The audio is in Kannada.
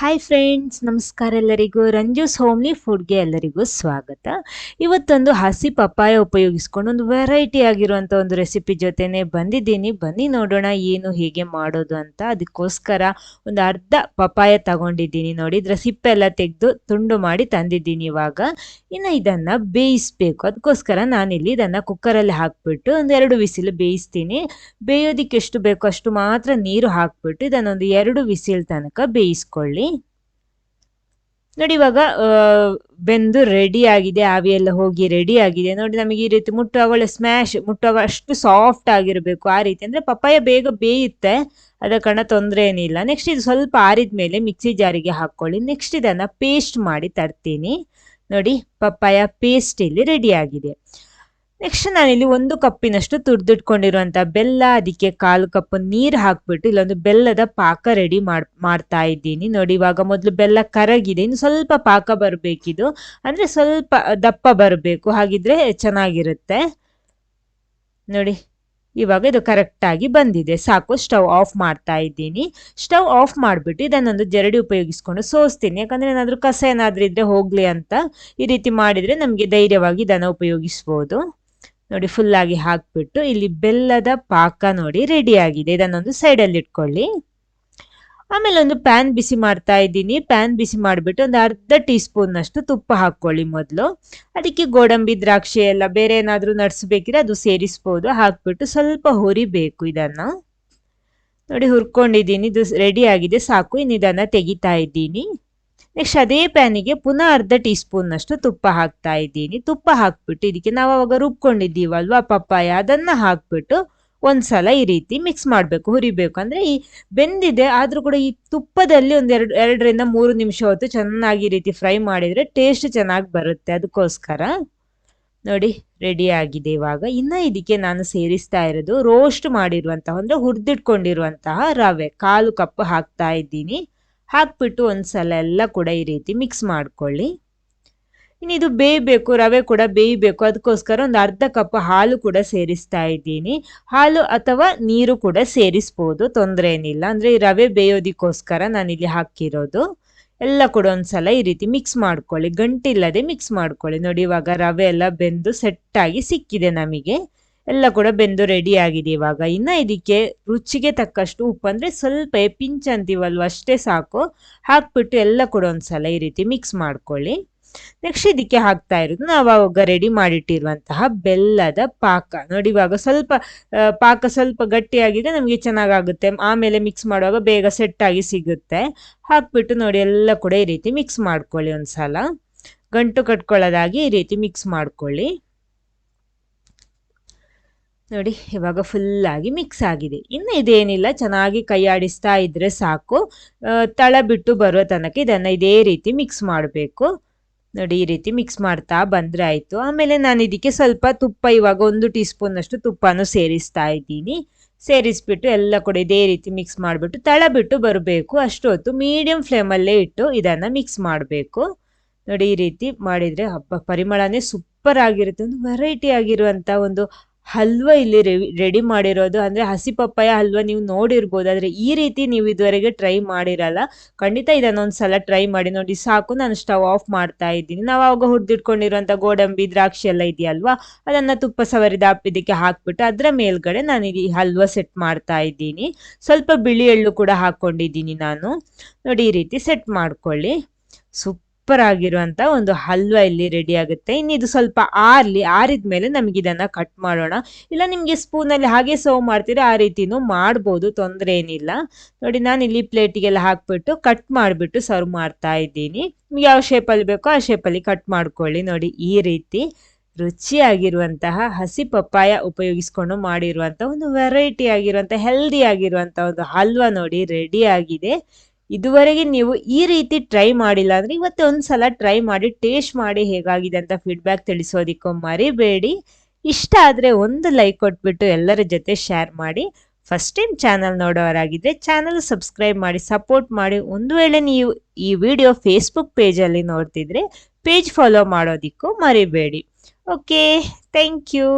ಹಾಯ್ ಫ್ರೆಂಡ್ಸ್ ನಮಸ್ಕಾರ ಎಲ್ಲರಿಗೂ. ರಂಜೂಸ್ ಹೋಮ್ಲಿ ಫುಡ್ಗೆ ಎಲ್ಲರಿಗೂ ಸ್ವಾಗತ. ಇವತ್ತೊಂದು ಹಸಿ ಪಪ್ಪಾಯ ಉಪಯೋಗಿಸ್ಕೊಂಡು ಒಂದು ವೆರೈಟಿ ಆಗಿರುವಂಥ ಒಂದು ರೆಸಿಪಿ ಜೊತೆನೆ ಬಂದಿದ್ದೀನಿ. ಬನ್ನಿ ನೋಡೋಣ ಏನು ಹೇಗೆ ಮಾಡೋದು ಅಂತ. ಅದಕ್ಕೋಸ್ಕರ ಒಂದು ಅರ್ಧ ಪಪ್ಪಾಯ ತಗೊಂಡಿದ್ದೀನಿ ನೋಡಿ. ಇದ್ರ ಸಿಪ್ಪೆ ಎಲ್ಲ ತೆಗೆದು ತುಂಡು ಮಾಡಿ ತಂದಿದ್ದೀನಿ ಇವಾಗ. ಇನ್ನು ಇದನ್ನು ಬೇಯಿಸ್ಬೇಕು. ಅದಕ್ಕೋಸ್ಕರ ನಾನಿಲ್ಲಿ ಇದನ್ನು ಕುಕ್ಕರಲ್ಲಿ ಹಾಕ್ಬಿಟ್ಟು ಒಂದು ಎರಡು ವಿಸಿಲು ಬೇಯಿಸ್ತೀನಿ. ಬೇಯೋದಕ್ಕೆ ಎಷ್ಟು ಬೇಕೋ ಅಷ್ಟು ಮಾತ್ರ ನೀರು ಹಾಕ್ಬಿಟ್ಟು ಇದನ್ನೊಂದು ಎರಡು ವಿಸಿಲ್ ತನಕ ಬೇಯಿಸ್ಕೊಳ್ಳಿ. ನೋಡಿ ಇವಾಗ ಬೆಂದು ರೆಡಿ ಆಗಿದೆ ಆವಿಯೆಲ್ಲ ಹೋಗಿ ರೆಡಿ ಆಗಿದೆ. ನೋಡಿ ನಮಗೆ ಈ ರೀತಿ ಮುಟ್ಟುವಾಗ ಒಳ್ಳೆ ಸ್ಮ್ಯಾಶ್ ಮುಟ್ಟುವಾಗ ಅಷ್ಟು ಸಾಫ್ಟ್ ಆಗಿರಬೇಕು ಆ ರೀತಿ. ಅಂದ್ರೆ ಪಪ್ಪಾಯ ಬೇಗ ಬೇಯುತ್ತೆ ಅದ ಕಣ ತೊಂದರೆ ಏನಿಲ್ಲ. ನೆಕ್ಸ್ಟ್ ಇದು ಸ್ವಲ್ಪ ಆರಿದ ಮೇಲೆ ಮಿಕ್ಸಿ ಜಾರಿಗೆ ಹಾಕ್ಕೊಳ್ಳಿ. ನೆಕ್ಸ್ಟ್ ಇದನ್ನ ಪೇಸ್ಟ್ ಮಾಡಿ ತರ್ತೀನಿ. ನೋಡಿ ಪಪ್ಪಾಯ ಪೇಸ್ಟ್ ಇಲ್ಲಿ ರೆಡಿ ಆಗಿದೆ. ನೆಕ್ಸ್ಟ್ ನಾನಿಲ್ಲಿ ಒಂದು ಕಪ್ಪಿನಷ್ಟು ತುರ್ದಿಟ್ಕೊಂಡಿರುವಂತ ಬೆಲ್ಲ, ಅದಕ್ಕೆ ಕಾಲು ಕಪ್ಪು ನೀರು ಹಾಕ್ಬಿಟ್ಟು ಇಲ್ಲೊಂದು ಬೆಲ್ಲದ ಪಾಕ ರೆಡಿ ಮಾಡ್, ಮಾಡ್ತಾ ಇದ್ದೀನಿ. ನೋಡಿ, ಇವಾಗ ಮೊದಲು ಬೆಲ್ಲ ಕರಗಿದೆ, ಇನ್ನು ಸ್ವಲ್ಪ ಪಾಕ ಬರಬೇಕಿದು. ಅಂದ್ರೆ ಸ್ವಲ್ಪ ದಪ್ಪ ಬರಬೇಕು, ಹಾಗಿದ್ರೆ ಚೆನ್ನಾಗಿರುತ್ತೆ. ನೋಡಿ, ಇವಾಗ ಇದು ಕರೆಕ್ಟಾಗಿ ಬಂದಿದೆ. ಸಾಕು, ಸ್ಟವ್ ಆಫ್ ಮಾಡ್ತಾ ಇದ್ದೀನಿ. ಸ್ಟವ್ ಆಫ್ ಮಾಡಿಬಿಟ್ಟು ಇದನ್ನೊಂದು ಜರಡಿ ಉಪಯೋಗಿಸ್ಕೊಂಡು ಸೋಸ್ತೀನಿ. ಯಾಕಂದ್ರೆ ಏನಾದರೂ ಕಸ ಏನಾದ್ರೂ ಇದ್ದರೆ ಹೋಗ್ಲಿ ಅಂತ ಈ ರೀತಿ ಮಾಡಿದ್ರೆ ನಮಗೆ ಧೈರ್ಯವಾಗಿ ಇದನ್ನು ಉಪಯೋಗಿಸ್ಬೋದು. ನೋಡಿ ಫುಲ್ ಆಗಿ ಹಾಕ್ಬಿಟ್ಟು ಇಲ್ಲಿ ಬೆಲ್ಲದ ಪಾಕ ನೋಡಿ ರೆಡಿ ಆಗಿದೆ. ಇದನ್ನೊಂದು ಸೈಡಲ್ಲಿ ಇಟ್ಕೊಳ್ಳಿ. ಆಮೇಲೆ ಒಂದು ಪ್ಯಾನ್ ಬಿಸಿ ಮಾಡ್ತಾ ಇದ್ದೀನಿ. ಪ್ಯಾನ್ ಬಿಸಿ ಮಾಡಿಬಿಟ್ಟು ಒಂದು ಅರ್ಧ ಟೀ ಸ್ಪೂನ್ನಷ್ಟು ತುಪ್ಪ ಹಾಕ್ಕೊಳ್ಳಿ ಮೊದಲು. ಅದಕ್ಕೆ ಗೋಡಂಬಿ, ದ್ರಾಕ್ಷಿ ಎಲ್ಲ ಬೇರೆ ಏನಾದರೂ ನಡ್ಸ್ಬೇಕಿದ್ರೆ ಅದು ಸೇರಿಸ್ಬೋದು. ಹಾಕ್ಬಿಟ್ಟು ಸ್ವಲ್ಪ ಹುರಿಬೇಕು ಇದನ್ನು. ನೋಡಿ, ಹುರ್ಕೊಂಡಿದ್ದೀನಿ. ಇದು ರೆಡಿ ಆಗಿದೆ. ಸಾಕು. ಇನ್ನು ಇದನ್ನು ತೆಗಿತಾ ಇದ್ದೀನಿ. ನೆಕ್ಸ್ಟ್ ಅದೇ ಪ್ಯಾನಿಗೆ ಪುನಃ ಅರ್ಧ ಟೀ ಸ್ಪೂನ್ನಷ್ಟು ತುಪ್ಪ ಹಾಕ್ತಾ ಇದ್ದೀನಿ. ತುಪ್ಪ ಹಾಕ್ಬಿಟ್ಟು ಇದಕ್ಕೆ ನಾವು ಅವಾಗ ರುಬ್ಕೊಂಡಿದ್ದೀವಲ್ವಾ ಪಪ್ಪಾಯ, ಅದನ್ನ ಹಾಕ್ಬಿಟ್ಟು ಒಂದ್ಸಲ ಈ ರೀತಿ ಮಿಕ್ಸ್ ಮಾಡಬೇಕು, ಹುರಿಬೇಕು. ಅಂದ್ರೆ ಈ ಬೆಂದಿದೆ, ಆದ್ರೂ ಕೂಡ ಈ ತುಪ್ಪದಲ್ಲಿ ಒಂದು ಎರಡು, ಎರಡರಿಂದ ಮೂರು ನಿಮಿಷ ಹೊತ್ತು ಚೆನ್ನಾಗಿ ಈ ರೀತಿ ಫ್ರೈ ಮಾಡಿದ್ರೆ ಟೇಸ್ಟ್ ಚೆನ್ನಾಗಿ ಬರುತ್ತೆ ಅದಕ್ಕೋಸ್ಕರ. ನೋಡಿ ರೆಡಿ ಆಗಿದೆ ಇವಾಗ. ಇನ್ನು ಇದಕ್ಕೆ ನಾನು ಸೇರಿಸ್ತಾ ಇರೋದು ರೋಸ್ಟ್ ಮಾಡಿರುವಂತಹ, ಅಂದ್ರೆ ಹುರಿದಿಟ್ಕೊಂಡಿರುವಂತಹ ರವೆ, ಕಾಲು ಕಪ್ ಹಾಕ್ತಾ ಇದ್ದೀನಿ. ಹಾಕ್ಬಿಟ್ಟು ಒಂದ್ಸಲ ಎಲ್ಲ ಕೂಡ ಈ ರೀತಿ ಮಿಕ್ಸ್ ಮಾಡ್ಕೊಳ್ಳಿ. ಇನ್ನು ಇದು ಬೇಯಬೇಕು, ರವೆ ಕೂಡ ಬೇಯಬೇಕು. ಅದಕ್ಕೋಸ್ಕರ ಒಂದು ಅರ್ಧ ಕಪ್ ಹಾಲು ಕೂಡ ಸೇರಿಸ್ತಾ ಇದ್ದೀನಿ. ಹಾಲು ಅಥವಾ ನೀರು ಕೂಡ ಸೇರಿಸ್ಬೋದು, ತೊಂದರೆ ಏನಿಲ್ಲ. ಅಂದ್ರೆ ಈ ರವೆ ಬೇಯೋದಕ್ಕೋಸ್ಕರ ನಾನಿಲ್ಲಿ ಹಾಕಿರೋದು. ಎಲ್ಲ ಕೂಡ ಒಂದ್ಸಲ ಈ ರೀತಿ ಮಿಕ್ಸ್ ಮಾಡ್ಕೊಳ್ಳಿ. ಗಂಟಿಲ್ಲದೆ ಮಿಕ್ಸ್ ಮಾಡ್ಕೊಳ್ಳಿ. ನೋಡಿ, ಇವಾಗ ರವೆ ಎಲ್ಲ ಬೆಂದು ಸೆಟ್ಟಾಗಿ ಸಿಕ್ಕಿದೆ ನಮಗೆ. ಎಲ್ಲ ಕೂಡ ಬೆಂದು ರೆಡಿ ಆಗಿದೆ ಇವಾಗ. ಇನ್ನು ಇದಕ್ಕೆ ರುಚಿಗೆ ತಕ್ಕಷ್ಟು ಉಪ್ಪು ಅಂದರೆ ಸ್ವಲ್ಪ ಪಿಂಚ್ ಅಂತೀವಲ್ವ ಅಷ್ಟೇ ಸಾಕು. ಹಾಕ್ಬಿಟ್ಟು ಎಲ್ಲ ಕೂಡ ಒಂದ್ಸಲ ಈ ರೀತಿ ಮಿಕ್ಸ್ ಮಾಡ್ಕೊಳ್ಳಿ. ನೆಕ್ಸ್ಟ್ ಇದಕ್ಕೆ ಹಾಕ್ತಾ ಇರೋದು ನಾವು ಆವಾಗ ರೆಡಿ ಮಾಡಿಟ್ಟಿರುವಂತಹ ಬೆಲ್ಲದ ಪಾಕ. ನೋಡಿ ಇವಾಗ ಸ್ವಲ್ಪ ಪಾಕ ಸ್ವಲ್ಪ ಗಟ್ಟಿಯಾಗಿದೆ, ನಮಗೆ ಚೆನ್ನಾಗಾಗುತ್ತೆ. ಆಮೇಲೆ ಮಿಕ್ಸ್ ಮಾಡುವಾಗ ಬೇಗ ಸೆಟ್ ಆಗಿ ಸಿಗುತ್ತೆ. ಹಾಕ್ಬಿಟ್ಟು ನೋಡಿ ಎಲ್ಲ ಕೂಡ ಈ ರೀತಿ ಮಿಕ್ಸ್ ಮಾಡ್ಕೊಳ್ಳಿ ಒಂದ್ಸಲ. ಗಂಟು ಕಟ್ಕೊಳ್ಳೋದಾಗಿ ಈ ರೀತಿ ಮಿಕ್ಸ್ ಮಾಡ್ಕೊಳ್ಳಿ. ನೋಡಿ, ಇವಾಗ ಫುಲ್ಲಾಗಿ ಮಿಕ್ಸ್ ಆಗಿದೆ. ಇನ್ನು ಇದೇನಿಲ್ಲ, ಚೆನ್ನಾಗಿ ಕೈ ಇದ್ರೆ ಸಾಕು. ತಳ ಬಿಟ್ಟು ಬರೋ ತನಕ ಇದನ್ನು ಇದೇ ರೀತಿ ಮಿಕ್ಸ್ ಮಾಡಬೇಕು. ನೋಡಿ, ಈ ರೀತಿ ಮಿಕ್ಸ್ ಮಾಡ್ತಾ ಬಂದರೆ ಆಯಿತು. ಆಮೇಲೆ ನಾನು ಇದಕ್ಕೆ ಸ್ವಲ್ಪ ತುಪ್ಪ, ಇವಾಗ ಒಂದು ಟೀ ಸ್ಪೂನಷ್ಟು ತುಪ್ಪನೂ ಸೇರಿಸ್ತಾ ಇದ್ದೀನಿ. ಸೇರಿಸ್ಬಿಟ್ಟು ಎಲ್ಲ ಕೂಡ ಇದೇ ರೀತಿ ಮಿಕ್ಸ್ ಮಾಡಿಬಿಟ್ಟು ತಳ ಬಿಟ್ಟು ಬರಬೇಕು. ಅಷ್ಟೊತ್ತು ಮೀಡಿಯಂ ಫ್ಲೇಮಲ್ಲೇ ಇಟ್ಟು ಇದನ್ನು ಮಿಕ್ಸ್ ಮಾಡಬೇಕು. ನೋಡಿ, ಈ ರೀತಿ ಮಾಡಿದರೆ ಹಬ್ಬ, ಪರಿಮಳನೇ ಸೂಪರ್ ಆಗಿರುತ್ತೆ. ಒಂದು ವೆರೈಟಿ ಆಗಿರುವಂಥ ಒಂದು ಹಲ್ವಾ ಇಲ್ಲಿ ರೆಡಿ ಮಾಡಿರೋದು. ಅಂದ್ರೆ ಹಸಿ ಪಪ್ಪಾಯ, ಹಲ್ವ ನೀವು ನೋಡಿರ್ಬೋದು. ಆದ್ರೆ ಈ ರೀತಿ ನೀವು ಇದುವರೆಗೆ ಟ್ರೈ ಮಾಡಿರಲ್ಲ. ಖಂಡಿತ ಇದನ್ನೊಂದ್ಸಲ ಟ್ರೈ ಮಾಡಿ ನೋಡಿ. ಸಾಕು, ನಾನು ಸ್ಟವ್ ಆಫ್ ಮಾಡ್ತಾ ಇದ್ದೀನಿ. ನಾವು ಆವಾಗ ಹುರಿದಿಟ್ಕೊಂಡಿರುವಂಥ ಗೋಡಂಬಿ, ದ್ರಾಕ್ಷಿ ಎಲ್ಲ ಇದೆಯಲ್ವಾ? ಅದನ್ನ ತುಪ್ಪ ಸವರಿದ ಇದಕ್ಕೆ ಹಾಕ್ಬಿಟ್ಟು ಅದರ ಮೇಲ್ಗಡೆ ನಾನು ಈ ಹಲ್ವ ಸೆಟ್ ಮಾಡ್ತಾ ಇದ್ದೀನಿ. ಸ್ವಲ್ಪ ಬಿಳಿ ಎಳ್ಳು ಕೂಡ ಹಾಕೊಂಡಿದ್ದೀನಿ ನಾನು. ನೋಡಿ ಈ ರೀತಿ ಸೆಟ್ ಮಾಡ್ಕೊಳ್ಳಿ. ಸೂಪರ್ ಆಗಿರುವಂತ ಒಂದು ಹಲ್ವಾ ಇಲ್ಲಿ ರೆಡಿ ಆಗುತ್ತೆ. ಇನ್ನು ಇದು ಸ್ವಲ್ಪ ಆರ್ಲಿ, ಆರಿದ ಮೇಲೆ ನಮ್ಗೆ ಇದನ್ನ ಕಟ್ ಮಾಡೋಣ. ಇಲ್ಲ ನಿಮ್ಗೆ ಸ್ಪೂನ್ ಅಲ್ಲಿ ಹಾಗೆ ಸರ್ವ್ ಮಾಡ್ತೀರಾ, ಆ ರೀತಿನೂ ಮಾಡ್ಬೋದು, ತೊಂದರೆ ಏನಿಲ್ಲ. ನೋಡಿ, ನಾನು ಇಲ್ಲಿ ಪ್ಲೇಟಿಗೆಲ್ಲ ಹಾಕ್ಬಿಟ್ಟು ಕಟ್ ಮಾಡಿಬಿಟ್ಟು ಸರ್ವ್ ಮಾಡ್ತಾ ಇದ್ದೀನಿ. ನಿಮ್ಗೆ ಯಾವ ಶೇಪಲ್ಲಿ ಬೇಕೋ ಆ ಶೇಪಲ್ಲಿ ಕಟ್ ಮಾಡ್ಕೊಳ್ಳಿ. ನೋಡಿ, ಈ ರೀತಿ ರುಚಿಯಾಗಿರುವಂತಹ ಹಸಿ ಪಪ್ಪಾಯ ಉಪಯೋಗಿಸ್ಕೊಂಡು ಮಾಡಿರುವಂತಹ ಒಂದು ವೆರೈಟಿ ಆಗಿರುವಂತಹ ಹೆಲ್ದಿ ಆಗಿರುವಂತಹ ಒಂದು ಹಲ್ವಾ ನೋಡಿ ರೆಡಿ ಆಗಿದೆ. ಇದುವರೆಗೆ ನೀವು ಈ ರೀತಿ ಟ್ರೈ ಮಾಡಿಲ್ಲ ಅಂದ್ರೆ ಇವತ್ತು ಒಂದ್ಸಲ ಟ್ರೈ ಮಾಡಿ ಟೇಸ್ಟ್ ಮಾಡಿ ಹೇಗಾಗಿದೆ ಅಂತ ಫೀಡ್ಬ್ಯಾಕ್ ತಿಳಿಸೋದಿಕ್ಕೂ ಮರಿಬೇಡಿ. ಇಷ್ಟ ಆದ್ರೆ ಒಂದು ಲೈಕ್ ಕೊಟ್ಬಿಟ್ಟು ಎಲ್ಲರ ಜೊತೆ ಶೇರ್ ಮಾಡಿ. ಫಸ್ಟ್ ಟೈಮ್ ಚಾನಲ್ ನೋಡೋರಾಗಿದ್ರೆ ಚಾನಲ್ ಸಬ್ಸ್ಕ್ರೈಬ್ ಮಾಡಿ ಸಪೋರ್ಟ್ ಮಾಡಿ. ಒಂದು ವೇಳೆ ನೀವು ಈ ವಿಡಿಯೋ ಫೇಸ್ಬುಕ್ ಪೇಜಲ್ಲಿ ನೋಡ್ತಿದ್ರೆ ಪೇಜ್ ಫಾಲೋ ಮಾಡೋದಿಕ್ಕೂ ಮರಿಬೇಡಿ. Okay thank you